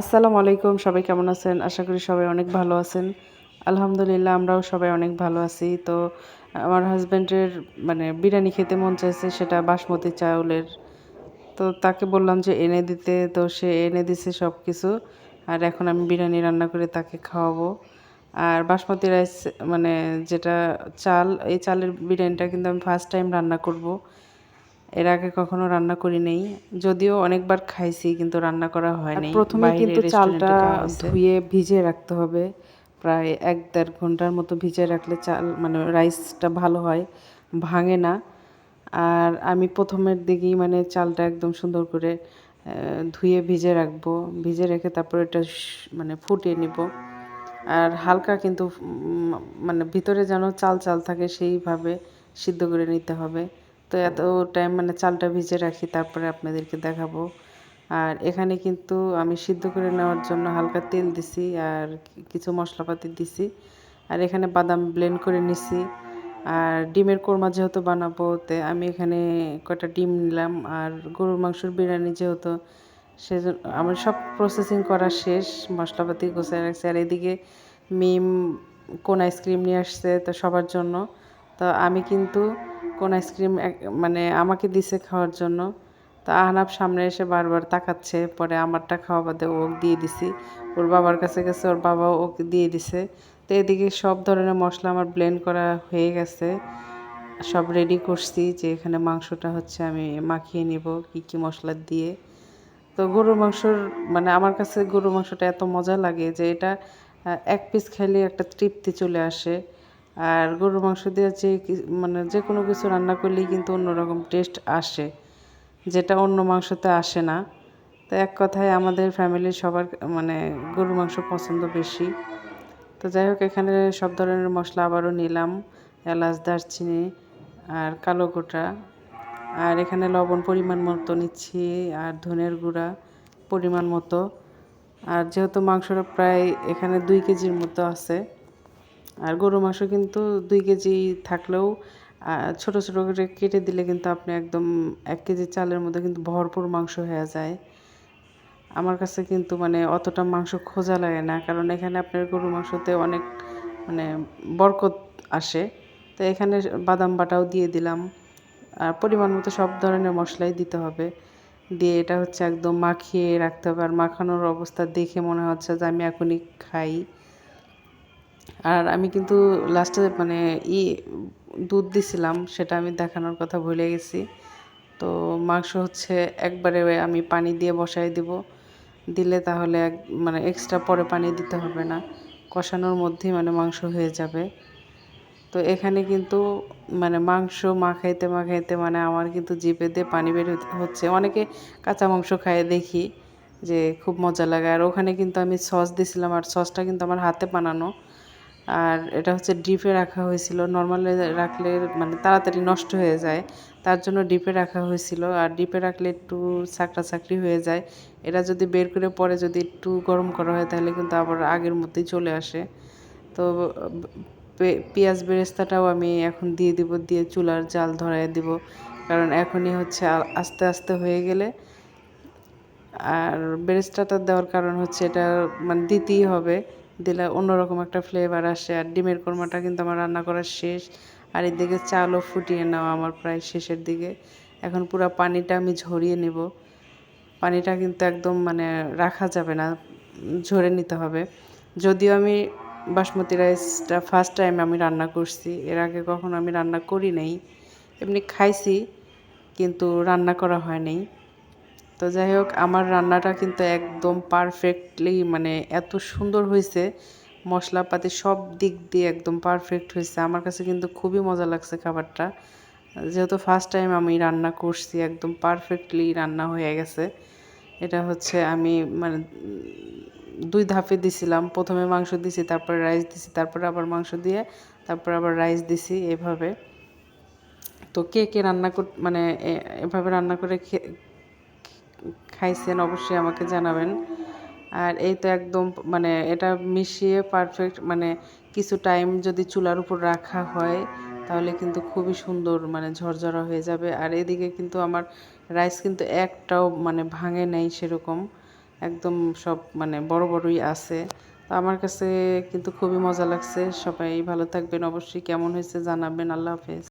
আসসালামু আলাইকুম, সবাই কেমন আছেন? আশা করি সবাই অনেক ভালো আছেন। আলহামদুলিল্লাহ, আমরাও সবাই অনেক ভালো আছি। তো, আমার হাজব্যান্ডের মানে বিরিয়ানি খেতে মন চাইছে, সেটা বাসমতি চাউলের। তো, তাকে বললাম যে, এনে দিতে। তো, সে এনে দিছে সব কিছু আর এখন আমি বিরিয়ানি রান্না করে তাকে খাওয়াবো। আর বাসমতি রাইস মানে যেটা চাল, এই চালের বিরিয়ানিটা কিন্তু আমি ফার্স্ট টাইম রান্না করব। এর আগে কখনো রান্না করি নেই যদিও অনেকবার খাইছি কিন্তু রান্না করা হয়নি প্রথমে কিন্তু চালটা ধুয়ে ভিজিয়ে রাখতে হবে। প্রায় এক দেড় ঘণ্টার মতো ভিজিয়ে রাখলে চাল মানে রাইসটা ভালো হয় ভাঙে না। আর আমি প্রথমের দিকেই মানে চালটা একদম সুন্দর করে ধুয়ে ভিজে রাখব। ভিজে রেখে তারপর এটা মানে ফুটিয়ে নিব। আর হালকা কিন্তু মানে ভিতরে যেন চাল চাল থাকে সেইভাবে সিদ্ধ করে নিতে হবে। তো এত টাইম মানে চালটা ভিজে রাখি, তারপরে আপনাদেরকে দেখাবো। আর এখানে কিন্তু আমি সিদ্ধ করে নেওয়ার জন্য হালকা তেল দিছি আর কিছু মশলাপাতি দিছি। আর এখানে বাদাম ব্লেন্ড করে নিছি। আর ডিমের কোরমা যেহেতু বানাবো, তে আমি এখানে কয়টা ডিম নিলাম। আর গরুর মাংসর বিরিয়ানি যেহেতু, সেজন্য আমার সব প্রসেসিং করা শেষ, মশলাপাতি গোছায় রাখছি। আর এদিকে মিম কোন আইসক্রিম নিয়ে আসছে, তো সবার জন্য। তো আমি কিন্তু কোন আইসক্রিম মানে আমাকে দিছে খাওয়ার জন্য। তা আহনাব সামনে এসে বারবার তাকাচ্ছে, পরে আমারটা খাওয়া বাদে ও দিয়ে দিছি। ওর বাবার কাছে গেছে, ওর বাবাও ওকে দিয়ে দিছে। তো এদিকে সব ধরনের মশলা আমার ব্লেন্ড করা হয়ে গেছে। সব রেডি করছি যে এখানে মাংসটা হচ্ছে আমি মাখিয়ে নিব, কি কি মশলা দিয়ে। তো গরুর মাংসর মানে আমার কাছে গরুর মাংসটা এত মজা লাগে যে এটা এক পিস খেলে একটা তৃপ্তি চলে আসে। আর গরুর মাংস দিয়ে যে মানে যে কোনো কিছু রান্না করলেই কিন্তু অন্যরকম টেস্ট আসে, যেটা অন্য মাংসতে আসে না। তো এক কথায় আমাদের ফ্যামিলির সবার মানে গরুর মাংস পছন্দ বেশি। তো যাই হোক, এখানে সব ধরনের মশলা আবারও নিলাম, এলাচ, দারচিনি আর কালো গোটা। আর এখানে লবণ পরিমাণ মতো নিচ্ছি আর ধনের গুঁড়া পরিমাণ মতো। আর যেহেতু মাংসটা প্রায় এখানে দুই কেজির মতো আছে আর গরু মাংস কিন্তু দুই কেজি থাকলেও ছোট ছোট করে কেটে দিলে কিন্তু আপনি একদম এক কেজি চালের মধ্যে কিন্তু ভরপুর মাংস হয়ে যায়। আমার কাছে কিন্তু মানে অতটা মাংস খোঁজা লাগে না, কারণ এখানে আপনার গরু মাংসতে অনেক মানে বরকত আসে। তো এখানে বাদাম বাটাও দিয়ে দিলাম। আর পরিমাণ মতো সব ধরনের মশলাই দিতে হবে। দিয়ে এটা হচ্ছে একদম মাখিয়ে রাখতে হবে। আর মাখানোর অবস্থা দেখে মনে হচ্ছে যে আমি এখনই খাই। আর আমি কিন্তু লাস্টে মানে ই দুধ দিছিলাম, সেটা আমি দেখানোর কথা ভুলে গেছি। তো মাংস হচ্ছে একবারে আমি পানি দিয়ে বসাই দিব। দিলে তাহলে এক মানে এক্সট্রা পরে পানি দিতে হবে না। কষানোর মধ্যেই মানে মাংস হয়ে যাবে। তো এখানে কিন্তু মানে মাংস মাখাইতে মাখাইতে মানে আমার কিন্তু জিপে দিয়ে পানি বের হচ্ছে। অনেকে কাঁচা মাংস খায় দেখি যে খুব মজা লাগে। আর ওখানে কিন্তু আমি সস দিছিলাম, আর সসটা কিন্তু আমার হাতে বানানো। আর এটা হচ্ছে ডিপে রাখা হয়েছিল। নর্মালে রাখলে মানে তাড়াতাড়ি নষ্ট হয়ে যায়, তার জন্য ডিপে রাখা হয়েছিল। আর ডিপে রাখলে একটু চাকরা চাকরি হয়ে যায়। এটা যদি বের করে পরে যদি একটু গরম করা হয়, তাহলে কিন্তু আবার আগের মধ্যেই চলে আসে। তো পেঁয়াজ বেরেস্তাটাও আমি এখন দিয়ে দিব, দিয়ে চুলার জাল ধরাই দিব। কারণ এখনই হচ্ছে আস্তে আস্তে হয়ে গেলে। আর বেরেস্তাটা দেওয়ার কারণ হচ্ছে এটা মানে দিতেই হবে। দিলে অন্যরকম একটা ফ্লেভার আসে। আর ডিমের কোরমাটা কিন্তু আমার রান্না করা শেষ। আর এদিকে চালও ফুটিয়ে নেওয়া আমার প্রায় শেষের দিকে। এখন পুরো পানিটা আমি ঝরিয়ে নেব। পানিটা কিন্তু একদম মানে রাখা যাবে না, ঝরে নিতে হবে। যদিও আমি বাসমতি রাইসটা ফার্স্ট টাইম আমি রান্না করছি, এর আগে কখনো আমি রান্না করি নাই। এমনি খাইছি, কিন্তু রান্না করা হয় নাই। তো যাই হোক, আমার রান্নাটা কিন্তু একদম পারফেক্টলি মানে এত সুন্দর হয়েছে মশলাপাতি সব দিক দিয়ে একদম পারফেক্ট হয়েছে আমার কাছে কিন্তু খুবই মজা লাগছে খাবারটা। যেহেতু ফার্স্ট টাইম আমি রান্না করছি, একদম পারফেক্টলি রান্না হয়ে গেছে। এটা হচ্ছে আমি মানে দুই ধাপে দিছিলাম। প্রথমে মাংস দিছি, তারপরে রাইস দিছি, তারপরে আবার মাংস দিয়ে, তারপরে আবার রাইস দিছি এভাবে। তো কে কে রান্না কর মানে এভাবে রান্না করে খাইছেন, অবশ্যই আমাকে জানাবেন। আর এই তো একদম মানে এটা মিশিয়ে পারফেক্ট মানে কিছু টাইম যদি চুলার উপর রাখা হয়, তাহলে কিন্তু খুবই সুন্দর মানে ঝরঝরা হয়ে যাবে। আর এদিকে কিন্তু আমার রাইস কিন্তু একটাও মানে ভাঙে নেই সেরকম। একদম সব মানে বড় বড়ই আছে। তো আমার কাছে কিন্তু খুবই মজা লাগছে। সবাই ভালো থাকবেন। অবশ্যই কেমন হয়েছে জানাবেন। আল্লাহ হাফেজ।